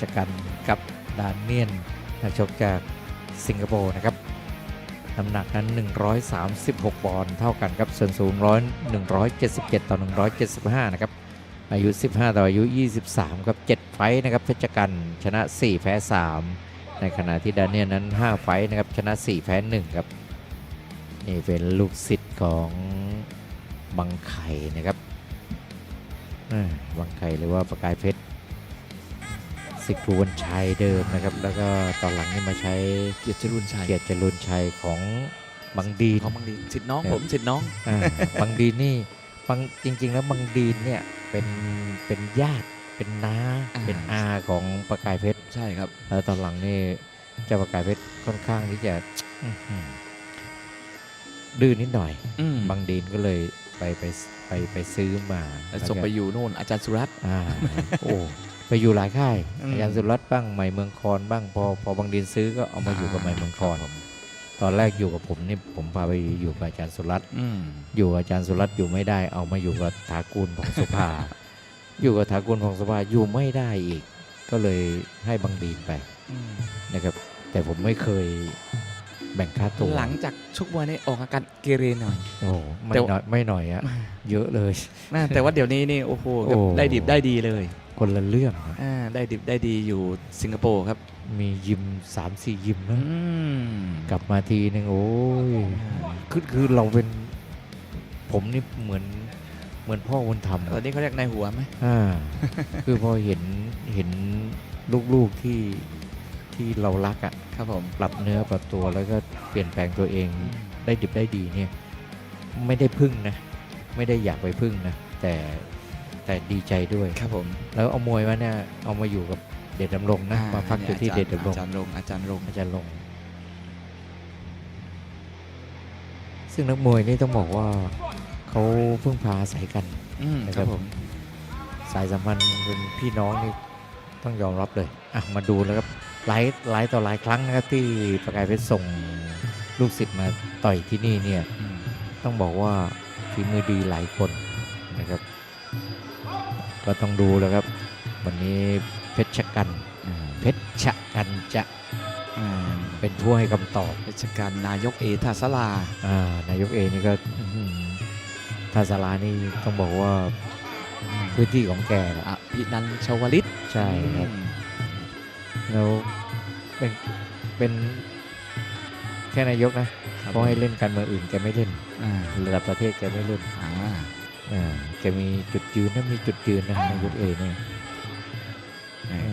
ชรกันกับดานเนียนนักชกจากสิงคโปร์นะครับน้ำหนักนั้น 136ปอนด์เท่ากันครับส่วนสูงร้อย177 ต่อ 175 นะครับ อายุ 15 ต่ออายุ 23 ครับ 7 ไฟท์นะครับเพชรกันชนะ 4 แพ้ 3 ในขณะที่ดานเนียลนั้น 5 ไฟท์นะครับชนะ 4 แพ้ 1 ครับนี่เป็นลูกศิษย์ของบังไข่นะครับบังไข่หรือว่าประกายเพชร สิทธิ์ภูวันชัยเดิมนะครับ แล้วก็ตอนหลังนี่มาใช้เกียรติจรุนชัยเกียรติจรุนชัยของบังดีนของบางดีสิทธิ์น้องครับผมสิทธิ์น้องอ่าบังดีนนี่บางจริง ๆ แล้วบังดีนเนี่ยเป็นเป็นญาติเป็นน้าอ่า เป็นอาของประกายเพชรใช่ครับ แล้วตอนหลังนี่เจ้าประกายเพชรค่อนข้างที่จะอื้อหือดื้อนิดหน่อย อืมบางดีนก็เลยไปไปไปไปซื้อมาแล้วส่งไปอยู่โน่นอาจารย์สุรัตน์ อ่าโอ้ ไปอยู่หลายค่ายอืมอาจารย์สุรัตน์บ้างใหม่เมืองคอนบ้างพอพอบางดีนซื้อก็เอามาอยู่กับใหม่เมืองคอนรับผมตอนแรกอยู่กับผมนี่ผมพาไปอยู่กับอาจารย์สุรัตน์อืมอยู่กับอาจารย์สุรัตน์อยู่ไม่ได้ เอามาอยู่กับถากูลผ่องสุภา อยู่กับถากูลผ่องสุภาอยู่ไม่ได้อีก ก็เลยให้บางดีนไปอืมนะครับ แต่ผมไม่เคยแบ่งค่าตัวหลังจากชกมวยนี่ออกอาการเกเรหน่อยโอ้โหไม่แต่น้อยไม่หน่อยอะเยอะเลยนะแต่ว่าเดี๋ยวนี้นี่โอ้โหโอ้ได้ดิบได้ดีเลย คนละเรื่องอะอ่าได้ดิบได้ดีอยู่สิงคโปร์ครับมียิมสามสี่ยิมอืนะมกลับมาทีนึงโอ้ยคือคือเราเป็น ผมนี่เหมือนเหมือนพ่อบุญธรรมตออะนนี้เขาเรียกนายหัวไหมอ่า คือพอเห็นเห็นลูกๆที่ที่เรารักอะครับผมปรับเนื้อปรับตัวแล้วก็เปลี่ยนแปลงตัวเอง ได้ดิบได้ดีเนี่ย ไม่ได้พึ่งนะ ไม่ได้อยากไปพึ่งนะ แต่ แต่ดีใจด้วยครับผม แล้วเอามวยมาเนี่ยเอามาอยู่กับเดชดำรงนะอ่มาพักอยู่ที่เดชดำรงอาจารย์รงอาจารย์รงอาจารย์ลง ซึ่งนักมวยนี่ต้องบอกว่าเขาพึ่งพาอาศัยกันอืมนะคครัรับบผมสายสัมพันธ์เป็นพี่น้องนี่ต้องยอมรับเลยอะมาดูแล้วครับหลายหลายต่อหลายครั้งนะครับที่ประกายเพชรส่งลูกศิษย์มาต่อยที่นี่เนี่ยอืมต้องบอกว่าฝีมือดีหลายคนนะครับ ก็ต้องดูแล้วครับ วันนี้เพชรชกันอ่าเพชรชกันจะอ่าเป็นผู้ให้คำตอบราชการนายกเอทาสลาอ่านายกเอนี่ก็อื้อหือทาสารานี่ต้องบอกว่าพื้นที่ของแกแหละอภินันท์ชาวลิตใช่ครับแล้วเป็นเป็นแค่นายกนะเพราะให้เล่นการเมืองอื่นแกไม่เล่นอ่าระดับประเทศแกไม่เล่นอ่าอ่า แกมีจุดยืนนะมีจุดยืนนะนายกเอเนี่ย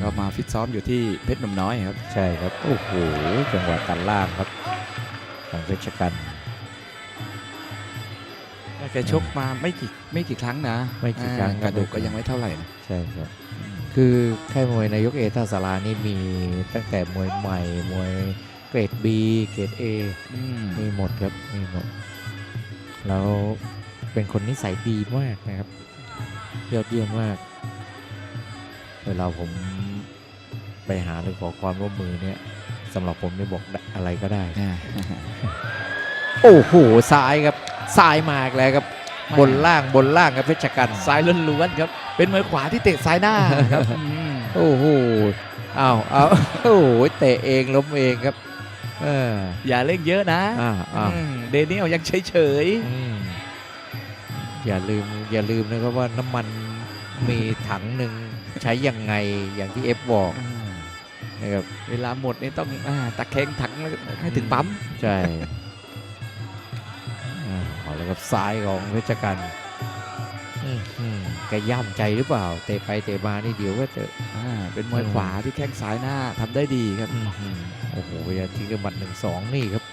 ก็มาฟิตซ้อมอยู่ที่เพชรหนุ่มน้อยครับ ใช่ครับ โอ้โห จังหวะตัดล่างครับของเพชรกันแกชกมาไม่กี่ไม่กี่ครั้งนะ ไม่กี่ครั้งอ่ากระดูกก็ยังไม่เท่าไหร่นะ ใช่ครับ คือค่ายมวยนายกเอท่าสารานี่มีตั้งแต่มวยใหม่มวยเกรด B เกรด A อืมมีหมดครับ มีหมด แล้ว เป็นคนนิสัยดีมากนะครับ ยอดเยี่ยมมาก เวลาผมไปหาหรือขอความร่วมมือเนี่ยสำหรับผมนี่บอกได้อะไรก็ได้อ่าโอ้โหซ้ายครับซ้ายมากแล้วครับ บนล่างบนล่างครับเพชรกันซ้ายล้วนๆครับ เป็นมวยขวาที่เตะซ้ายหน้าครับอืมโอ้โหอ้าวเอาโอ้โหเตะเองล้มเองครับเอออย่าเล่นเยอะนะอ้าวอ้าวอืมเดนิเอลยังเฉยอืม อย่าลืมอย่าลืมนะครับว่าน้ำมันมีถังหนึ่งใช้ยังไงอย่างที่เอฟบอกๆอ่านะครับเวลาหมดนี่ต้องอ่าตะแคงถังให้ถึงปั๊ม ใช่อ่าเอาแล้วครับซ้ายของเพชรกันอื้อหือแกย่ำใจหรือเปล่า เตะไปเตะมานี่เดี๋ยวก็เจออ่าเป็นมวยขวาที่แข้งซ้ายหน้าทำได้ดีครับอื้อหือโอ้โหพยายามทิ้งด้วยหมัดหนึ่งสองนี่ครับ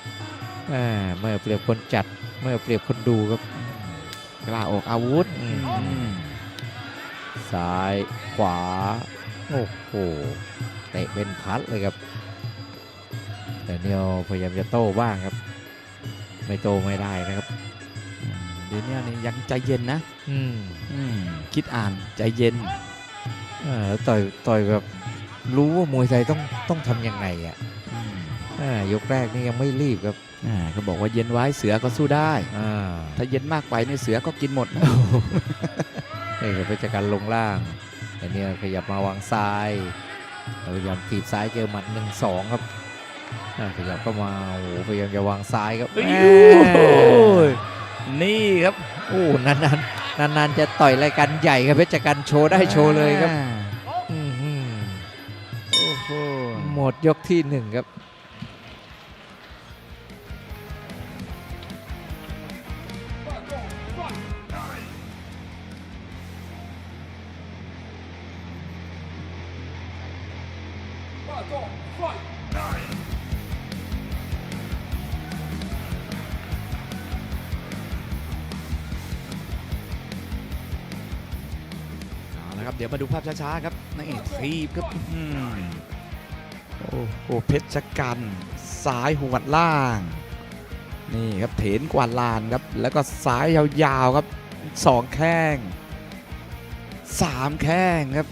อ่าไม่เอาเปรียบคนจัดไม่เอาเปรียบคนดูครับ กล้าออกอาวุธอืมอืมซ้ายขวา โอ้โหเตะเป็นพัดเลยครับ แต่เนียวพยายามจะโต้บ้างครับ ไม่โต้ไม่ได้นะครับเดนิเอลนี่ยังใจเย็นนะอืมอืมคิดอ่านใจเย็นอ่าแล้วต่อยต่อยแบบรู้ว่ามวยไทยต้องต้องทำยังไงอะอืมอ่า ยกแรกนี่ยังไม่รีบครับอ่าเขาบอกว่าเย็นไว้เสือก็สู้ได้อ่าถ้าเย็นมากไปเนี่ยเสือก็กินหมดนะนี่ครับเพชรการลงล่างแต่เนี่ยขยับมาวางซ้ายพยายามถีบซ้ายเจอหมัดหนึ่งสองครับอ่าขยับเข้ามาโอ้โหพยายามจะวางซ้ายครับโอ้แหยมนี่ครับโอ้นานๆนานๆจะต่อยรายการใหญ่ครับเพชรกันโชว์ได้โชว์เลยครับอ่าอื้อหือโอ้โหหมดยกที่หนึ่งครับ เอาละครับ เดี๋ยวมาดูภาพช้าๆครับนี่ทีบครับอื้อหือโอ้โหเพชรกันซ้ายหัวดล่าง นี่ครับเถนกวาดลานครับ แล้วก็ซ้ายยาวๆครับสองแข้งสามแข้งครับ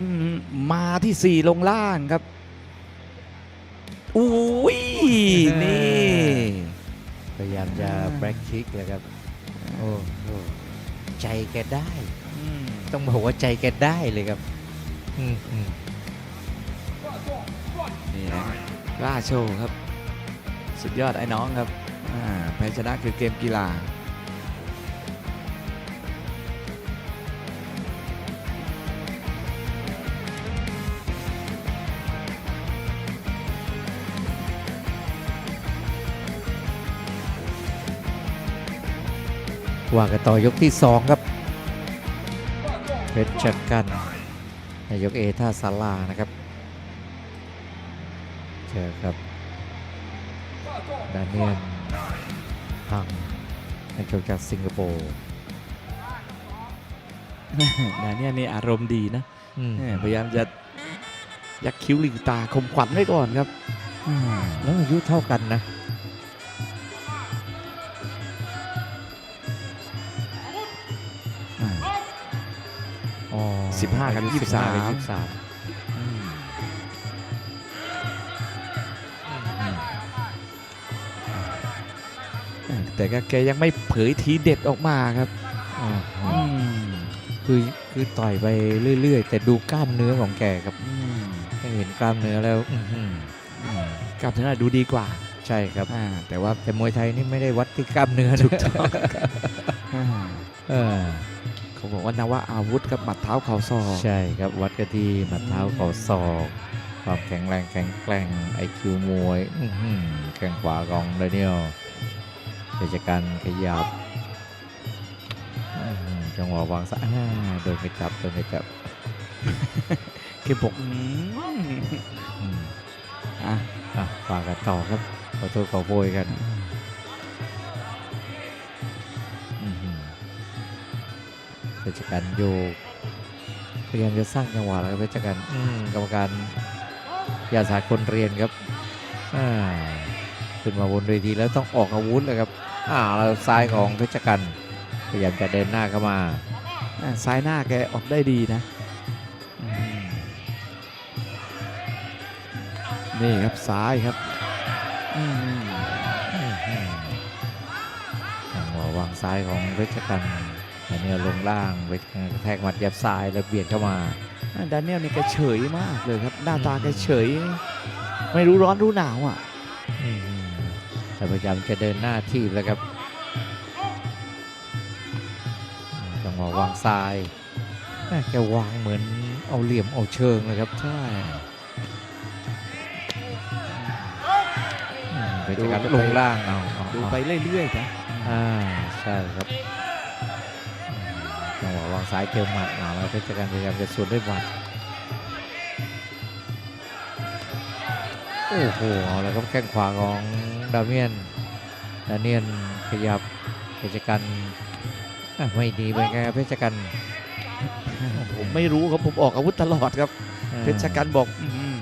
อื้อหือมาที่สี่ลงล่างครับอุ้ยนี่พยายามจะแบล็กคิกเลยครับ โอ้โหใจแกได้อืม ต้องบอกว่าใจแกได้เลยครับอืมอืมนี่นะกล้าโชว์ครับ สุดยอดไอ้น้องครับอ่าแพ้ชนะคือเกมกีฬาว่ากันต่อยกที่สองครับ เพชรจักกันในยกเอท่าซาลานะครับ เจอครับดาเนียนพังนักชกจากสิงคโปร์ดาเนี่ยนี่อารมณ์ดีนะอืมแหมพยายามจะยักคิ้วหลิงตาคมขวัญไว้ก่อนครับอ่าแล้วอายุเท่ากันนะ 15 กับอายุ23 15กับยี่สิบสามอืมอ่าแต่ก็แกยังไม่เผยทีเด็ดออกมาครับอ๋ออืมคือคือต่อยไปเรื่อย ๆ แต่ดูกล้ามเนื้อของแกครับอืมถ้าเห็นกล้ามเนื้อแล้วอื้อหืออืมกลับชนะดูดีกว่าใช่ครับอ่าแต่ว่าแต่มวยไทยนี่ไม่ได้วัดที่กล้ามเนื้อนะถูกต้อง อ่าเออเขาบอกว่านวะอาวุธครับหมัดเท้าเข่าศอก ใช่ครับวัดกันที่หมัดเท้าเข่าศอกความแข็งแรงแข็งแกร่งไอคิวมวยอื้อหือแข้งขวาของดานิเอลกิจการขยับอื้อหือจังหวะวางซ้ายอ่าโดนกระจับโดนกระจับคือบอกอืมอืมอะอะฝากกันต่อครับขอโทษขอโพยกัน กิจการโยกพยายามจะสร้างจังหวะแล้วครับเพชรกันอืมกรรมการยาสาคนเรียนครับอ่าขึ้นมาบนเวทีแล้วต้องออกอาวุธเลยครับอ่าแล้วซ้ายของเพชรกันพยายามจะเดินหน้าเข้ามาอะซ้ายหน้าแกออกได้ดีนะอืมนี่ครับซ้ายครับอืมอื้อหือจังหวะวางซ้ายของเพชรกัน แต่เนี่ยลงล่างไปกระแทกหมัดยับซ้ายแล้วเบียดเข้ามาอะดานเนียลนี่แกเฉยมากเลยครับ หน้าตาแกเฉย ไม่รู้ร้อนรู้หนาวอะอืมแต่พยายามจะเดินหน้าทีบแล้วครับอืมจังหวะวางซ้ายแม่แกวางเหมือนเอาเหลี่ยมเอาเชิงเลยครับใช่อืมเพชรกันลงล่างเอาเอาดูเอาไปเรื่อยๆนะอ่าใช่ครับอืมจังหวะวางซ้ายเจอหมัดเอาแล้วเพชรกันพยายามจะสวนด้วยหมัดโอ้โหเอาแล้วครับแข้งขวาของดาเมียนดาเนียนขยับเพชรกันอะไม่ดีเป็นไงครับเพชรกันผมไม่รู้ครับผมออกอาวุธตลอดครับอ่าเพชรกันบอกอื้อหือ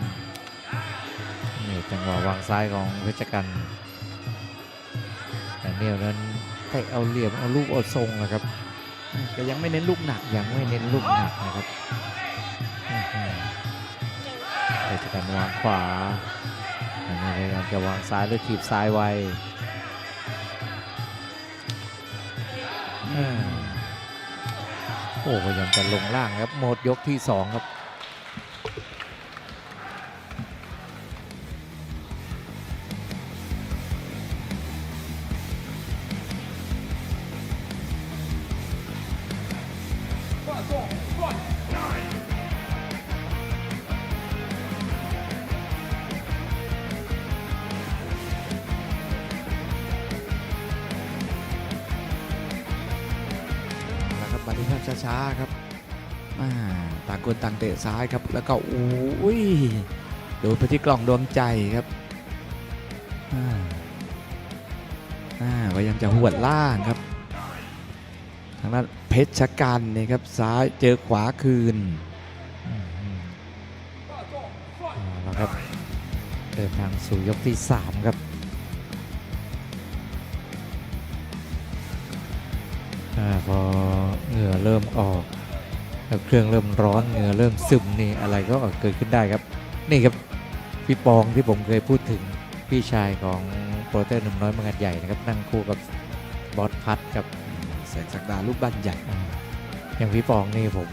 นี่จังหวะวางซ้ายของเพชรกันแต่เนี่ยนั้นเตะเอาเหลี่ยมเอาลูกเอาทรงนะครับ แกยังไม่เน้นลูกหนักยังไม่เน้นลูกหนักนะครับอื้อหือเพชรวางขวาอันนี้พยายามจะวางซ้ายแล้วถีบซ้ายไวโอ้พยายามจะลงล่างครับหมดยกที่สองครับ เตะซ้ายครับ แล้วก็โอ้ยโดนไปที่กล่องดวงใจครับอ่าอ่าพยายามจะหวดล่างครับ ทางด้านเพชรชะกันนี่ครับซ้ายเจอขวาคืนอืมอืมเอาละครับเดินทางสู่ยกที่ 3 ครับอาพอเหงื่อเริ่มออก แล้วเครื่องเริ่มร้อนเหงื่อเริ่มซึมนี่อะไรก็เกิดขึ้นได้ครับ นี่ครับพี่ปองที่ผมเคยพูดถึงพี่ชายของโปรเตอร์หนุ่มน้อยมังกัดใหญ่นะครับนั่งคู่กับบอสพัดครับแสงสักดาลูกบ้านใหญ่อ่าอย่างพี่ปองนี่ผม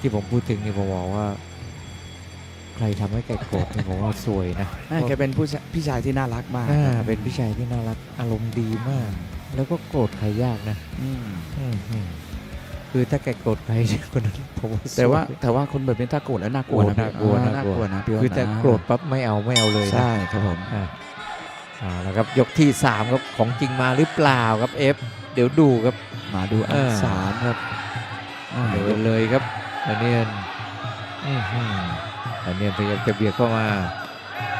ที่ผมพูดถึงนี่ผมบอกว่า ใครทำให้แกโกรธนี่ผมว่าสวยนะอ่าแกเป็นผู้ชายพี่ชายที่น่ารักมากอ่าครับเป็นพี่ชายที่น่ารักอารมณ์ดีมาก แล้วก็โกรธใครยากนะ อืมอืมอืม คือถ้าแกโกรธใครเนี่ยคนนั้นผมว่าแต่ว่าสยแต่ว่าคนแบบนี้ถ้าโกรธแล้วน่ากลัวนะโอ้น่ากลัวอ่น่ากลัวนะพี่คือว่าแต่นะโกรธปั๊บไม่เอาไม่เอาเลยนะใช่ครับผม อ่าอ่าแล้วครับยกที่สามครับของจริงมาหรือเปล่าครับเอฟเดี๋ยวดูครับ มาดูอัเอนอสามครับอ่าเดินเลยครับดาเนียนอื้อหือดาเนียนพยายามจะเบียดเข้ามา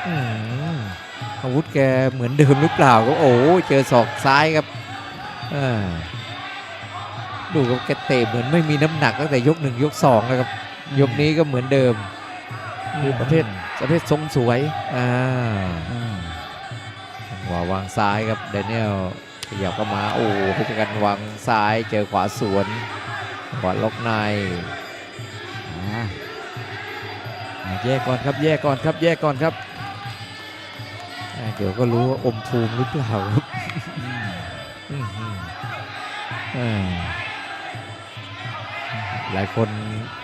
อื้อหืออาวุธแกเหมือนเดิมหรือเปล่าครับโอ้โหเจอศอกซ้ายครับอ่า ดูครับแกเตะเหมือนไม่มีน้ำหนักตั้งแต่ยกหนึ่งยกสองแล้วครับ ยกนี้ก็เหมือนเดิมคือประเภทประเภททรงสวยอ่าอ่าขวาวางซ้ายครับเดนิเอลขยับเข้ามาโอ้โหเพชรกันวางซ้ายเจอขวาสวนขวาล็อกในอ่าแยกก่อนครับแยกก่อนครับแยกก่อนครับอ่าเดี๋ยวก็รู้ว่าอมภูมิหรือเปล่าครับ หลายคน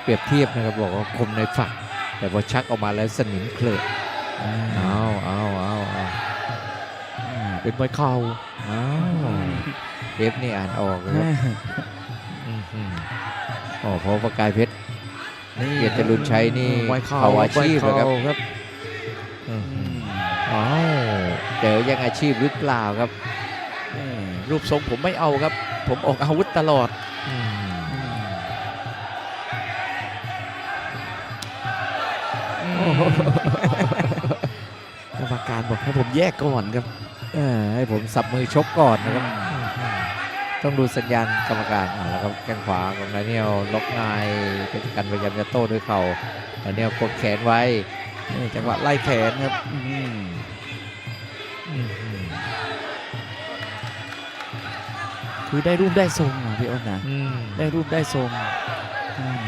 เปรียบเทียบนะครับบอกว่าคมในฝัก แต่พอชักออกมาแล้วสนิมเคลือะอ่าเอาเอาเอาเอาอ่าเป็นมวยเข่าเอาเอฟนี่อ่านออกเลยครับอื้อหืออ๋อเพราะประกายเพชรนี่เกียรติจรุนชัยนี่มวยเข่าเข่าอาชีพมวยเลยครับเข่าครับอืมอืมอ้าวเจอยังอาชีพหรือเปล่าครับนี่รูปทรงผมไม่เอาครับ ผมออกอาวุธตลอด กรรมการบอกให้ผมแยกก่อนครับเออให้ผมสับมือชกก่อนนะครับ ต้องดูสัญญาณกรรมการอ่าแล้วก็แข้งขวาของดานิเอลล็อกในเพชรกันพยายามจะโต้ด้วยเข่าดานิเอลกดแขนไว้นี่จังหวะไล่แขนครับอืมอืมอืมคือได้รูปได้ทรงอะพี่อ้นนะอืมได้รูปได้ทรงอืมเออแต่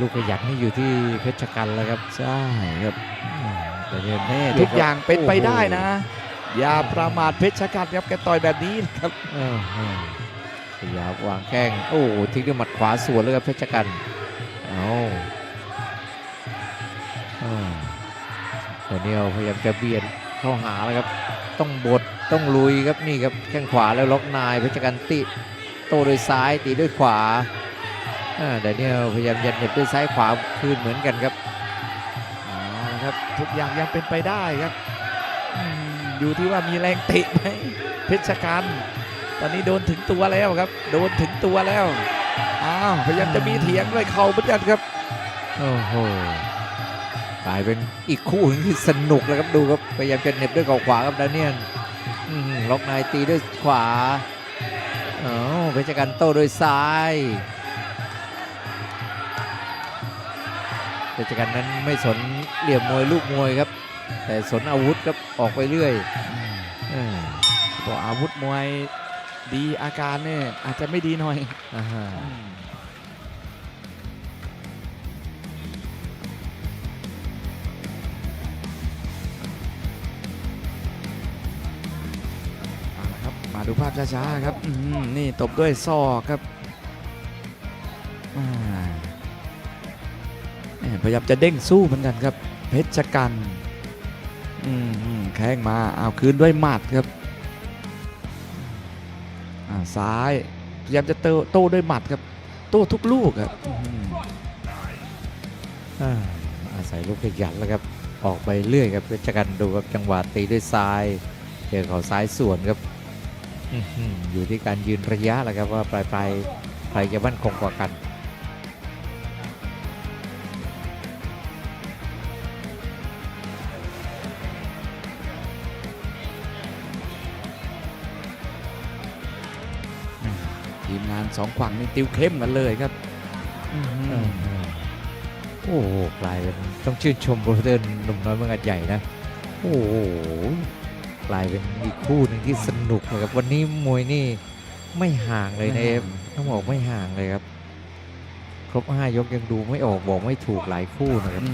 ลูกขยันนี่อยู่ที่เพชรกันแล้วครับใช่ครับอืมแต่เนี่ยนี่เรีทุยกอย่างเป็นไปโโหได้นะ อย่าประมาทเพชรชะกันครับแกต่อยแบบนี้นะครับเออเออพยายามวางแข้งโอ้โหทิ้งด้วยหมัดขวาสวนเลยครับเพชรกันเอาอ่าแต่เนี่ยพยายามจะเบียดเข้าหาแล้วครับ ต้องบดต้องลุยครับนี่ครับแข้งขวาแล้วล็อกนายเพชรกันติโต้ด้วยซ้ายตีด้วยขวาอ่า แต่เนี่ยพยายามยันเหน็บด้วยซ้ายขวาคืนเหมือนกันครับเอาละครับทุกอย่างยังเป็นไปได้ครับอืมอยู่ที่ว่ามีแรงเตะไหมเพชรกันตอนนี้โดนถึงตัวแล้วครับ โดนถึงตัวแล้วอ้าวพยายามจะมีเถียงด้วยเข่าเหมือนกันครับโอ้โหกลายเป็นอีกคู่หนึงที่สนุกแล้วครับดูครับพยายามจะเหน็บด้วยเข่าขวาครับดาเนียนอืมล็อกนายตีด้วยขวาอ๋อเพชรกันโต้ด้วยซ้าย เพชรกันนั้นไม่สนเหลี่ยมมวยลูกมวยครับ แต่สนอาวุธครับออกไปเรื่อยอืมบอกอาวุธมวยดีอาการเนี่ยอาจจะไม่ดีหน่อยอ่าฮะเอาละครับมาดูภาพช้าๆครับอืมนี่ตบด้วยศอกครับอ่าแหม่ พยายามจะเด้งสู้เหมือนกันครับ เพชรกันแข้งมาเอาคืนด้วยหมัดครับซ้ายพยายามจะโต้โต้ด้วยหมัดครับ โต้ทุกลูกครับอาศัยลูกขยันแล้วครับ ออกไปเรื่อยครับเพชรกันดูครับจังหวะตีด้วยซ้ายเจอเขาซ้ายส่วนครับอื้อหืออยู่ที่การยืนระยะแหละครับว่าปลายปลายใครจะมั่นคงกว่ากัน สองฝั่งนี่ติวเข้มกันเลยครับอื้อหือโอ้โหกลายเป็นต้องชื่นชมโปรเตอร์หนุ่มน้อยเมืองอัดใหญ่นะ โอ้โหกลายเป็นอีกคู่หนึ่งที่สนุกเลยครับ วันนี้มวยนี่ไม่ห่างเลยนะเอฟต้องบอกไม่ห่างเลยครับ ครบห้ายกยังดูไม่ออกบอกไม่ถูกหลายคู่นะครับ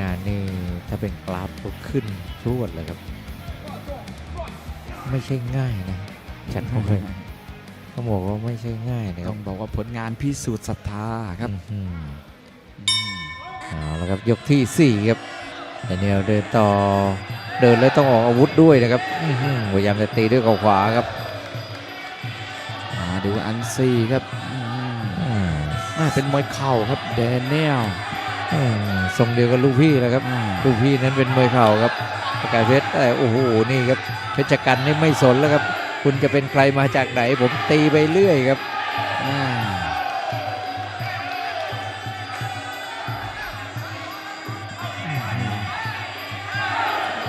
งานนี่ถ้าเป็นกราฟก็ขึ้นชวดเลยครับ ไม่ใช่ง่ายนะจัดมวยต้องบอกว่าไม่ใช่ง่ายนะคต้รัอบงบอกว่าผลงานพิสูจน์ศรัทธาครับอื้อหืออืมเอาละครับยกที่4ครับแดเนียลเดินต่อเดินแล้วต้องออกอาวุธด้วยนะครับอื้อหือพยายามจะตีด้วยเข่าขวาครับมาดูอันซีครับอืมอืมน่าเป็นมวยเข่าครับแดเนียลอืม ทรงเดียวกับลูกพี่แล้วครับอ่าลูกพี่นั้นเป็นมวยเข่าครับประกายเพชรแต่โอ้โหนี่ครับเพชรกันนี่ไม่สนแล้วครับ คุณจะเป็นใครมาจากไหน ผมตีไปเรื่อยครับอ่า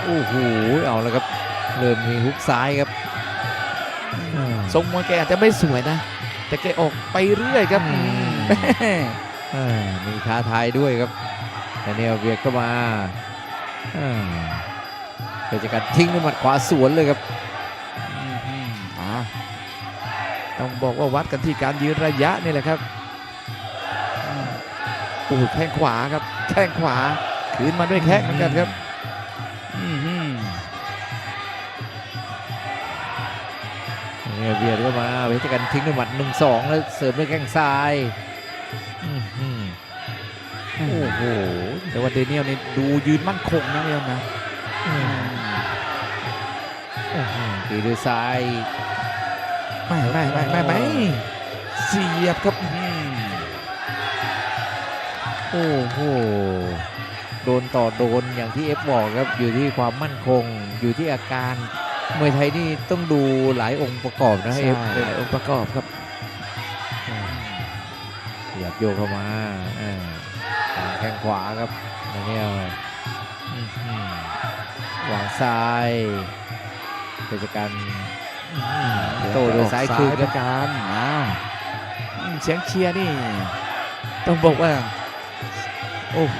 โอ้โหเอาแล้วครับ เริ่มมีฮุกซ้ายครับอ่าทรงมวยแกอาจจะไม่สวยนะ แต่แกออกไปเรื่อยครับอื มแม่อ่ามีท้าทายด้วยครับแดเนียลเบียดเข้ามาอ่าเพชรกันทิ้งด้วยหมัดขวาสวนเลยครับอืมอ่าต้องบอกว่าวัดกันที่การยืนระยะนี่แหละครับอืมโอ้โหแข้งขวาครับ แข้งขวาคืนมาด้วยแข้งเหมือนกันครับอืมอืมเนี่ยเบียดเข้ามาเพชรกันทิ้งด้วยหมัดหนึ่งสองแล้วเสริมด้วยแข้งซ้ายอื้อหือ โอ้โห แต่ว่าเดเนียลนี่ดูยืนมั่นคงนะเอมนะอืมอื้อหือตีด้วยซ้าย ไม่ไม่ไม่ไม่ไม่เสียบครับอืมโอ้โห โดนต่อโดนอย่างที่เอฟบอกครับ อยู่ที่ความมั่นคง อยู่ที่อาการมวยไทยนี่ต้องดูหลายองค์ประกอบนะใช่เอฟหลายองค์ประกอบครับขยับ โยกเข้ามาอ่าทางแข้งขวาครับดาเนียลอื้อหือวางซ้ายเพชรกันอื้อหือโต้ด้วยซ้ายคืนปครัระบการอ้าวอืมเสียงเชียร์นี่ ต้องบอกว่า โอ้โห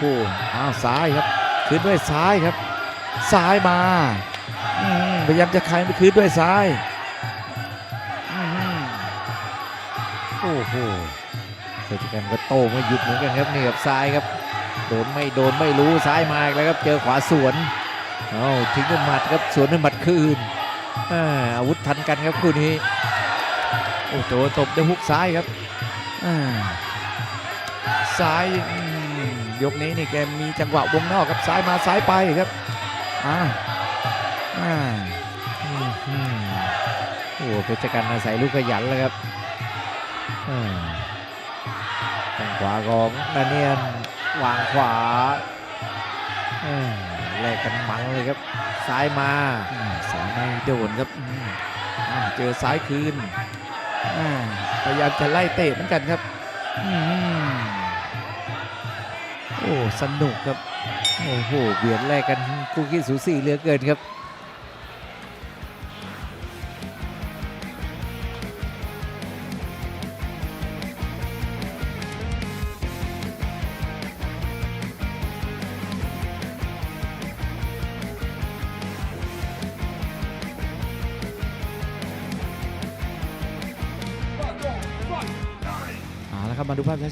อ้าวซ้ายครับ คืนด้วยซ้ายครับ ซ้ายมาอืมพยายามจะคายไปคืนด้วยซ้ายอืมโอ้โห เพชรกันก็โต้ไม่หยุดเหมือนกันครับนี่กับซ้ายครับโดนไม่โดนไม่รู้ซ้ายมาอีกแล้วครับเจอขวาสวนเอาทิ้งด้วยหมัดครับสวนด้วยหมัดคืนอาวุธทันกันครับคู่นี้โอ้โหตบด้วยฮุกซ้ายครับอาซ้ายยกนี้นี่แกมีจังหวะวงนอกครับซ้ายมาซ้ายไปครับอ่าอ่าโอ้โหเพชรกันอาศัยลูกขยันแล้วครับอ่า ข้งขวาของดาเนียนวางขวาอ่าแลกกันมันเลยครับซ้ายมาอืมสายไม่โดนครับอืมอ่าเจอซ้ายคืนอ่าพยายามจะไล่เตะเหมือนกันครับอืมโอ้สนุกครับโอ้โหเบียดแลกกันคู่ขี้สูสีเหลือเกินครับ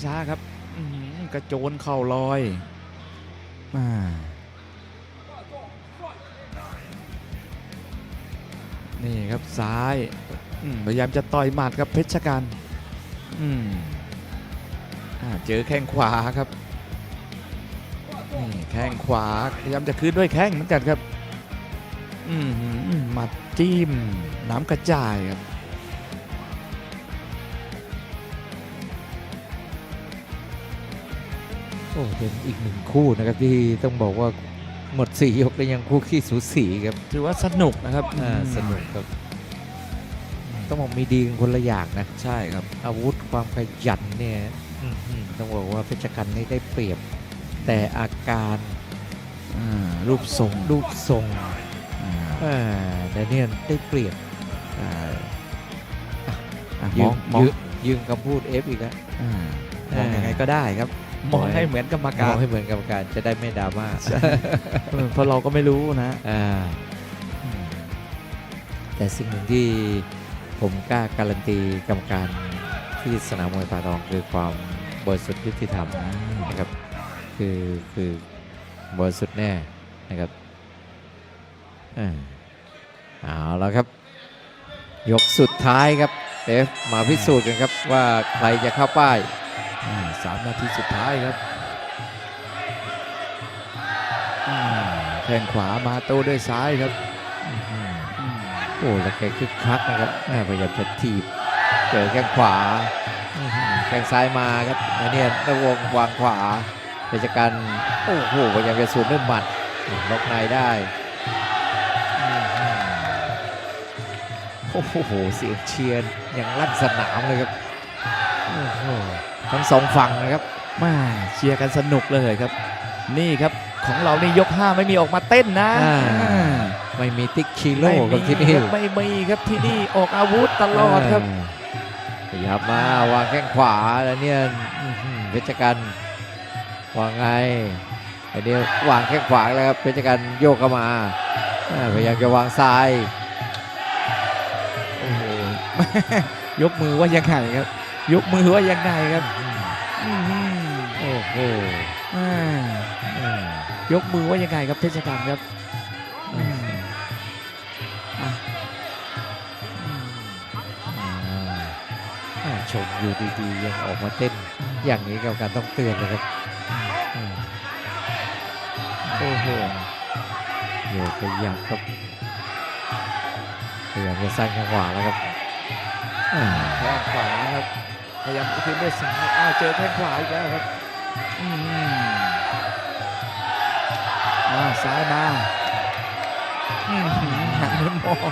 ช้าๆครับอื้อหือกระโจนเข่าลอยมานี่ครับซ้ายอืมพยายามจะต่อยหมัดครับเพชรกันอืมอ่าเจอแข้งขวาครับนี่แข้งขวาพยายามจะคืนด้วยแข้งเหมือนกันครับอืมหือหมัดจิ้มน้ำกระจายครับ อ้เป็นอีกหนึ่งคู่นะครับที่ต้องบอกว่าหมดสี่ยกแล้วยังคู่ขี้สูสีครับถือว่าสนุกนะครับอ่าสนุกครับ ต้องบอกมีดีกันคนละอย่างนะ ใช่ครับ อาวุธความขยันเนี่ยอื้อหือต้องบอกว่าเพชรกันนี่ได้เปรียบ แต่อาการอ่ารูปทรงรูปทรงอ่าอ่าแต่เนี่ยได้เปรียบอ่าอะมยืองมมองยืมยืมคำพูด F อีกแล้วอ่ามองยังไงก็ได้ครับ มองให้เหมือนกรรมมกาอรงให้เหมือนกรรมการจะได้ไม่ดราม่าเออเพราะเราก็ไม่รู้นะ อ่าแต่สิ่งหนึ่งที่ผมกล้าการันตีกรรมการที่สนามมวยป่าตองคือความบริสุทธิ์ยุติธรรมนะครับคือคือบริสุทธิ์แน่นะครับอ่าเอาแล้วครับ ยกสุดท้ายครับเอฟมาพิสูจน์กันครับว่าใครจะเข้าป้ายอ่า สามนาทีสุดท้ายครับแข้งขวามาโต้ด้วยซ้ายครับอืมโอ้แล้วแกคึกคักนะครับแม่พยายามจะถีบเจอแข้งขวาแข้งซ้ายมาครับอันนี้ตะวงวางขวาเพชรกันโอ้โหพยายามจะสวนด้วยหมัดล็อกในได้โอ้โหเสียงเชียร์อย่างลั่นสนามเลยครับ ทั้งสองฝั่งนะครับมาเชียร์กันสนุกเลยครับ นี่ครับของเรานี่ยก5ไม่มีออกมาเต้นนะอ่าไม่มีติ๊กชิโร่ไม่กับมีที่นี่ครับไม่มีครับที่นี่ออกอาวุธตลอดครับาขยับมาวางแข้งขวาแล้วเนี่ยอื้อหือเพชรกันวางไงไอเดียววางแข้งขวาแล้วครับเพชรกันโยกเข้ามาอ่าพยายามจะวางซ้ายโอ้โหยกมือว่ายังไงครับ ยกมือว่ายังไงครับอื้อหือโอ้โหอ่าอืมยกมือว่ายังไงครับเพชรการครับอืมอะอืมอ่าอ่าชมอยู่ดีๆยังออกมาเต้นอย่างนี้กับการต้องเตือนเลยครับอืมโอ้โหโยกขยับครับพยายามจะสร้างจังหวะแล้วครับอ่าแข้งขวาครับ พยายามจะขึ้นด้วยซ้ายอ้าวเจอแข้งขวาอีกแล้วครับอืมอ่าซ้ายมาอืมหันไปมอง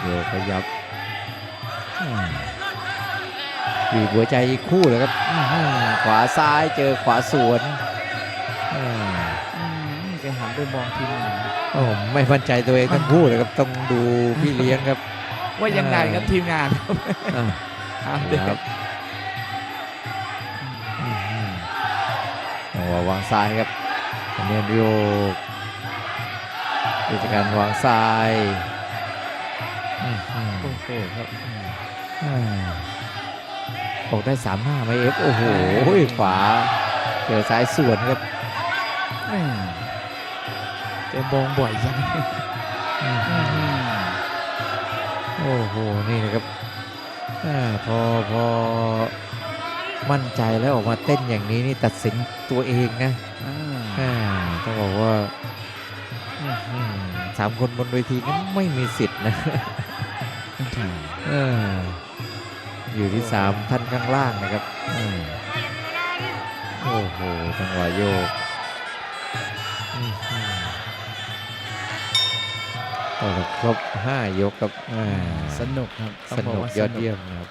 โยกขยับอืมบีบหัวใจอีกคู่เลยครับอื้อหือขวาซ้ายเจอขวาสวนอ่าอืมแกหันไปมองทีมงานโอ้ไม่มั่นใจตัวเองทั้งคู่เลยครับต้องดูพี่เลี้ยงครับ ว่ายังไงครับทีมงานครับ อ่าอะนี่เดี๋ยวครับอื้อหือจังหวะวางซ้ายครับเนียนโยกกิจการวางซ้ายอื้อหือโอ้โหครับอ่าออกได้สามห้าไหมเอฟโอ้โหขวาเจอซ้ายสวนครับแม่แกมองบ่อยจังอื้อหือโอ้โห นี่นะครับอา พอพอมั่นใจแล้วออกมาเต้นอย่างนี้นี่ตัดสินตัวเองนะอ่าอ่าต้องบอกว่าอื้อหือสามคนบนเวทีนั้นไม่มีสิทธิ์นะเอออยู่ที่สามท่านข้างล่างนะครับอืมโอ้โหจังหวะโยก ต่อครบห้ายกครับอ่าสนุกครับต้งสบนุกว่ายอดเยี่ยมนะครับ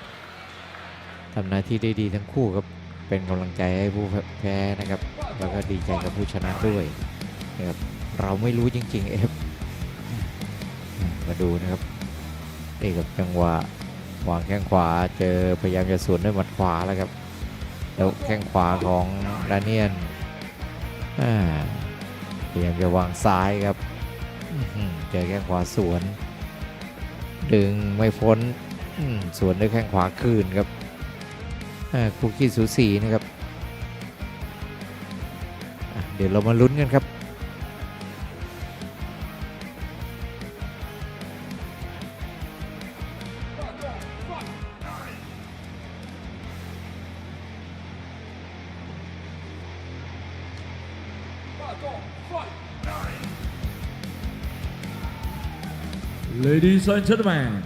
ทำหน้าที่ได้ดีทั้งคู่ครับเป็นกำลังใจให้ผู้แพ้นะครับ แล้วก็ดีใจกับผู้ชนะด้วยนะครับเราไม่รู้จริงๆเอฟมาดูนะครับเอกกับจังหวะวางแข้งขวาเจอพยายามจะสวนด้วยหมัดขวาแล้วครับแล้วแข้งขวาของดาเนียนอ่าพยายามจะวางซ้ายครับอื้อหือ เจอแข้งขวาสวน ดึงไม่พ้นสวนด้วยแข้งขวาคืนครับอ่คุกกี้สูสีนะครับ เดี๋ยวเรามาลุ้นกันครับ Ladies and gentlemen,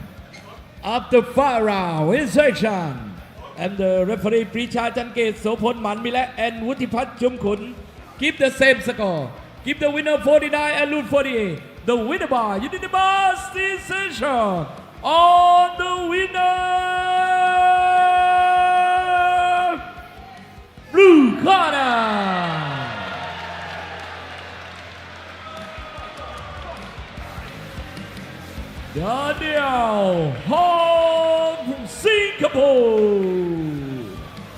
after five round in section, and the referee Pricha Chanket Sopon Manmila and Wutipat Chumkun keep the same score. Keep the winner 49 and lose 48. The winner by Unanimous Decision on the winner, Blue Corner. Daniel Hong from Singapore.